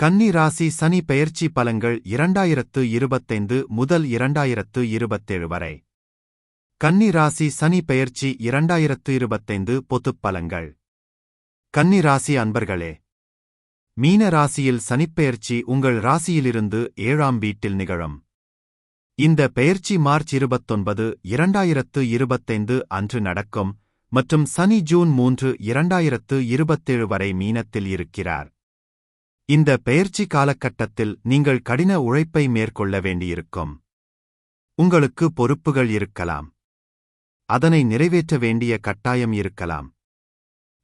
கன்னி ராசி சனி பெயர்ச்சி பலன்கள் இரண்டாயிரத்து இருபத்தைந்து முதல் இரண்டாயிரத்து இருபத்தேழு வரை. கன்னி ராசி சனி பெயர்ச்சி இரண்டாயிரத்து இருபத்தைந்து பொதுப் பலன்கள். கன்னி ராசி அன்பர்களே மீன ராசியில் சனிப்பெயர்ச்சி உங்கள் ராசியிலிருந்து ஏழாம் வீட்டில் நிகழும். இந்த பெயர்ச்சி மார்ச் இருபத்தொன்பது இரண்டாயிரத்து இருபத்தைந்து அன்று நடக்கும் மற்றும் சனி ஜூன் மூன்று இரண்டாயிரத்து இருபத்தேழு வரை மீனத்தில் இருக்கிறார். இந்த பெயர்ச்சி காலகட்டத்தில் நீங்கள் கடின உழைப்பை மேற்கொள்ள வேண்டியிருக்கும். உங்களுக்கு பொறுப்புகள் இருக்கலாம். அதனை நிறைவேற்ற வேண்டிய கட்டாயம் இருக்கலாம்.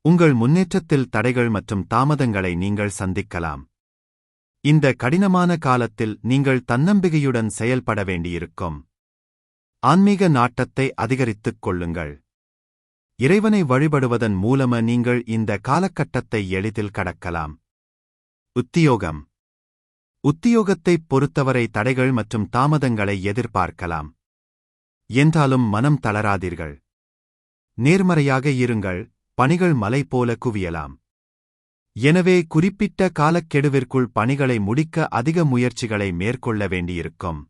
உங்கள் முன்னேற்றத்தில் தடைகள் மற்றும் தாமதங்களை நீங்கள் சந்திக்கலாம். இந்த கடினமான காலத்தில் நீங்கள் தன்னம்பிக்கையுடன் செயல்பட வேண்டியிருக்கும். ஆன்மீக நாட்டத்தை அதிகரித்துக் கொள்ளுங்கள். இறைவனை வழிபடுவதன் மூலம நீங்கள் இந்த காலகட்டத்தை எளிதில் கடக்கலாம். உத்தியோகம். உத்தியோகத்தைப் பொறுத்தவரை தடைகள் மற்றும் தாமதங்களை எதிர்பார்க்கலாம். என்றாலும் மனம் தளராதீர்கள். நேர்மறையாக இருங்கள் பணிகள் மலை போல குவியலாம். எனவே குறிப்பிட்ட காலக்கெடுவிற்குள் பணிகளை முடிக்க அதிக முயற்சிகளை மேற்கொள்ள வேண்டியிருக்கும்.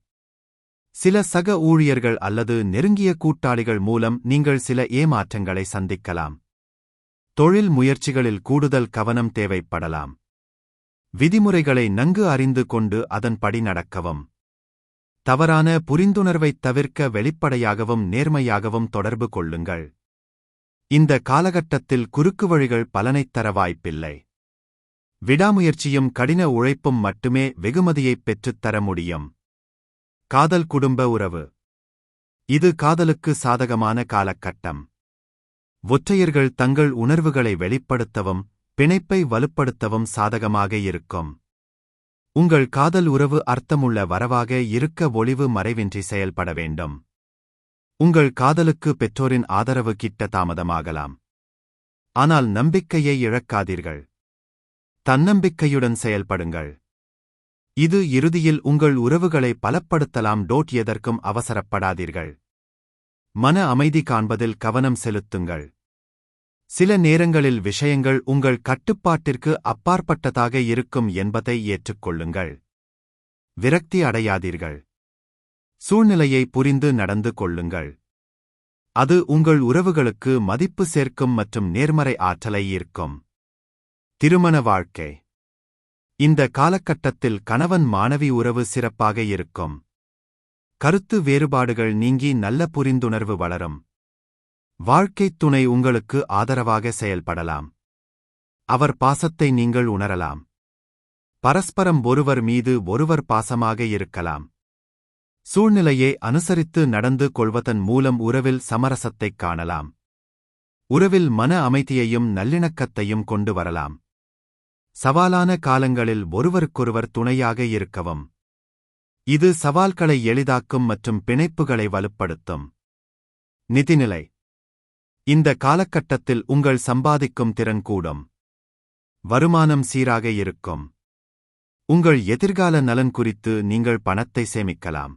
சில சக ஊழியர்கள் அல்லது நெருங்கிய கூட்டாளிகள் மூலம் நீங்கள் சில ஏமாற்றங்களை சந்திக்கலாம். தொழில் முயற்சிகளில் கூடுதல் கவனம் தேவைப்படலாம். விதிமுறைகளை நன்கு அறிந்து கொண்டு அதன்படி நடக்கவும். தவறான புரிந்துணர்வைத் தவிர்க்க வெளிப்படையாகவும் நேர்மையாகவும் தொடர்பு கொள்ளுங்கள். இந்த காலகட்டத்தில் குறுக்கு வழிகள் பலனைத் தர வாய்ப்பில்லை. விடாமுயற்சியும் கடின உழைப்பும் மட்டுமே வெகுமதியைப் பெற்றுத் தர முடியும். காதல் குடும்ப உறவு. இது காதலுக்கு சாதகமான காலகட்டம். ஒற்றையர்கள் தங்கள் உணர்வுகளை வெளிப்படுத்தவும் பிணைப்பை வலுப்படுத்தவும் சாதகமாக இருக்கும். உங்கள் காதல் உறவு அர்த்தமுள்ள வரவாக இருக்க ஒளிவு மறைவின்றி செயல்பட வேண்டும். உங்கள் காதலுக்கு பெற்றோரின் ஆதரவு கிட்ட தாமதமாகலாம். ஆனால் நம்பிக்கையை இழக்காதீர்கள். தன்னம்பிக்கையுடன் செயல்படுங்கள். இது இறுதியில் உங்கள் உறவுகளை பலப்படுத்தலாம். டோட் எதற்கும் அவசரப்படாதீர்கள். மன அமைதி காண்பதில் கவனம் செலுத்துங்கள். சில நேரங்களில் விஷயங்கள் உங்கள் கட்டுப்பாட்டிற்கு அப்பாற்பட்டதாக இருக்கும் என்பதை ஏற்றுக்கொள்ளுங்கள். விரக்தி அடையாதீர்கள். சூழ்நிலையை புரிந்து நடந்து கொள்ளுங்கள். அது உங்கள் உறவுகளுக்கு மதிப்பு சேர்க்கும் மற்றும் நேர்மறை ஆற்றலை ஈர்க்கும். திருமண வாழ்க்கை. இந்த காலகட்டத்தில் கணவன் மாணவி உறவு சிறப்பாக இருக்கும். கருத்து வேறுபாடுகள் நீங்கி நல்ல புரிந்துணர்வு வளரும். வாழ்க்கைத் துணை உங்களுக்கு ஆதரவாக செயல்படலாம். அவர் பாசத்தை நீங்கள் உணரலாம். பரஸ்பரம் ஒருவர் மீது ஒருவர் பாசமாக இருக்கலாம். சூழ்நிலையை அனுசரித்து நடந்து கொள்வதன் மூலம் உறவில் சமரசத்தைக் காணலாம். உறவில் மன அமைதியையும் நல்லிணக்கத்தையும் கொண்டு வரலாம். சவாலான காலங்களில் ஒருவருக்கொருவர் துணையாக இருக்கவும். இது சவால்களை எளிதாக்கும் மற்றும் பிணைப்புகளை வலுப்படுத்தும். நிதிநிலை. இந்த காலகட்டத்தில் உங்கள் சம்பாதிக்கும் திறன் கூடும். வருமானம் சீராக இருக்கும். உங்கள் எதிர்கால நலன் குறித்து நீங்கள் பணத்தை சேமிக்கலாம்.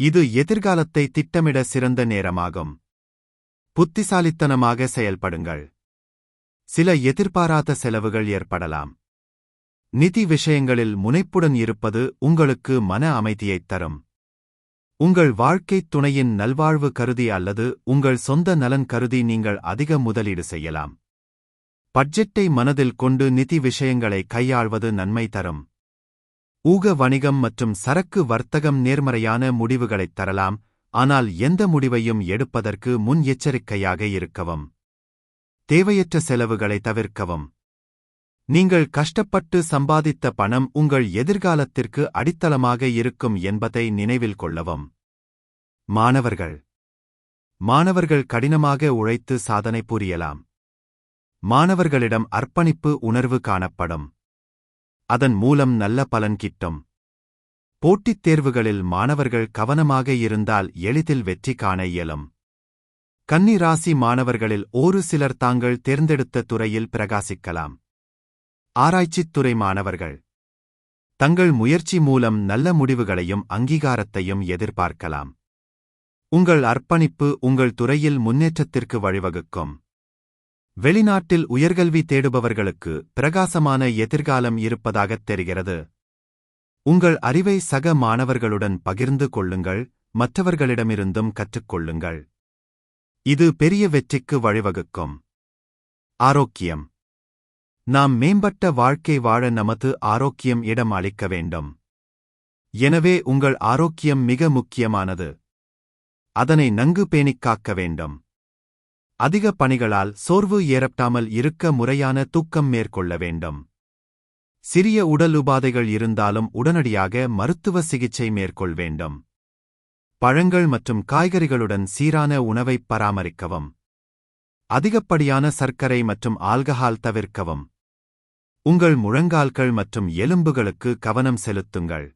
இது எதிர்காலத்தை திட்டமிட சிறந்த நேரமாகும். புத்திசாலித்தனமாக செயல்படுங்கள். சில எதிர்பாராத செலவுகள் ஏற்படலாம். நிதி விஷயங்களில் முனைப்புடன் இருப்பது உங்களுக்கு மன அமைதியைத் தரும். உங்கள் வாழ்க்கைத் துணையின் நல்வாழ்வு கருதி அல்லது உங்கள் சொந்த நலன் கருதி நீங்கள் அதிக முதலீடு செய்யலாம். பட்ஜெட்டை மனதில் கொண்டு நிதி விஷயங்களை கையாள்வது நன்மை தரும். ஊக வணிகம் மற்றும் சரக்கு வர்த்தகம் நேர்மறையான முடிவுகளைத் தரலாம் ஆனால் எந்த முடிவையும் எடுப்பதற்கு முன் எச்சரிக்கையாக இருக்கவும். தேவையற்ற செலவுகளை தவிர்க்கவும். நீங்கள் கஷ்டப்பட்டு சம்பாதித்த பணம் உங்கள் எதிர்காலத்திற்கு அடித்தளமாக இருக்கும் என்பதை நினைவில் கொள்ளவும். மாணவர்கள். மாணவர்கள் கடினமாக உழைத்து சாதனை புரியலாம். மாணவர்களிடம் அர்ப்பணிப்பு உணர்வு காணப்படும். அதன் மூலம் நல்ல பலன் கிட்டும். போட்டித் தேர்வுகளில் மாணவர்கள் கவனமாக இருந்தால் எளிதில் வெற்றி காண இயலும். கன்னிராசி மாணவர்களில் ஒரு சிலர் தாங்கள் தேர்ந்தெடுத்த துறையில் பிரகாசிக்கலாம். ஆராய்ச்சித் துறை மாணவர்கள். தங்கள் முயற்சி மூலம் நல்ல முடிவுகளையும் அங்கீகாரத்தையும் எதிர்பார்க்கலாம். உங்கள் அர்ப்பணிப்பு உங்கள் துறையில் முன்னேற்றத்திற்கு வழிவகுக்கும். வெளிநாட்டில் உயர்கல்வி தேடுபவர்களுக்கு பிரகாசமான எதிர்காலம் இருப்பதாகத் தெரிகிறது. உங்கள் அறிவை சக மாணவர்களுடன் பகிர்ந்து கொள்ளுங்கள் மற்றவர்களிடமிருந்தும் கற்றுக்கொள்ளுங்கள். இது பெரிய வெற்றிக்கு வழிவகுக்கும். ஆரோக்கியம். நாம் மேம்பட்ட வாழ்க்கை வாழ நமது ஆரோக்கியம் இடம் அளிக்க வேண்டும். எனவே உங்கள் ஆரோக்கியம் மிக முக்கியமானது. அதனை நன்கு பேணிக் காக்க வேண்டும். அதிக பணிகளால் சோர்வு ஏறப்டாமல் இருக்க முறையான தூக்கம் மேற்கொள்ள வேண்டும். சிறிய உடல் உபாதைகள் இருந்தாலும் உடனடியாக மருத்துவ சிகிச்சை மேற்கொள் வேண்டும். பழங்கள் மற்றும் காய்கறிகளுடன் சீரான உணவைப் பராமரிக்கவும். அதிகப்படியான சர்க்கரை மற்றும் ஆல்கஹால் தவிர்க்கவும். உங்கள் முழங்கால்கள் மற்றும் எலும்புகளுக்கு கவனம் செலுத்துங்கள்.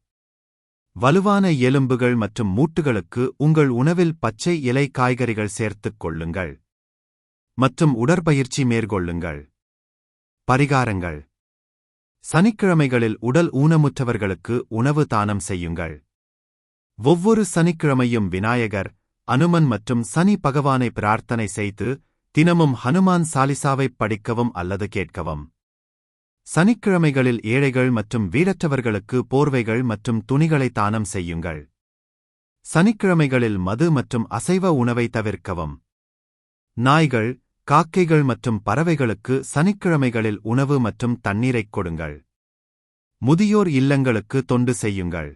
வலுவான எலும்புகள் மற்றும் மூட்டுகளுக்கு உங்கள் உணவில் பச்சை இலை காய்கறிகள் சேர்த்துக் கொள்ளுங்கள். மற்றும் உடற்பயிற்சி மேற்கொள்ளுங்கள். பரிகாரங்கள். சனிக்கிழமைகளில் உடல் ஊனமுற்றவர்களுக்கு உணவு தானம் செய்யுங்கள். ஒவ்வொரு சனிக்கிழமையும் விநாயகர் அனுமன் மற்றும் சனி பகவானை பிரார்த்தனை செய்து தினமும் ஹனுமான் சாலிசாவைப் படிக்கவும் அல்லது கேட்கவும். சனிக்கிழமைகளில் ஏழைகள் மற்றும் வீடற்றவர்களுக்கு போர்வைகள் மற்றும் துணிகளை தானம் செய்யுங்கள். சனிக்கிழமைகளில் மது மற்றும் அசைவ உணவை தவிர்க்கவும். நாய்கள் காக்கைகள் மற்றும் பறவைகளுக்கு சனிக்கிழமைகளில் உணவு மற்றும் தண்ணீரைக் கொடுங்கள். முதியோர் இல்லங்களுக்கு தொண்டு செய்யுங்கள்.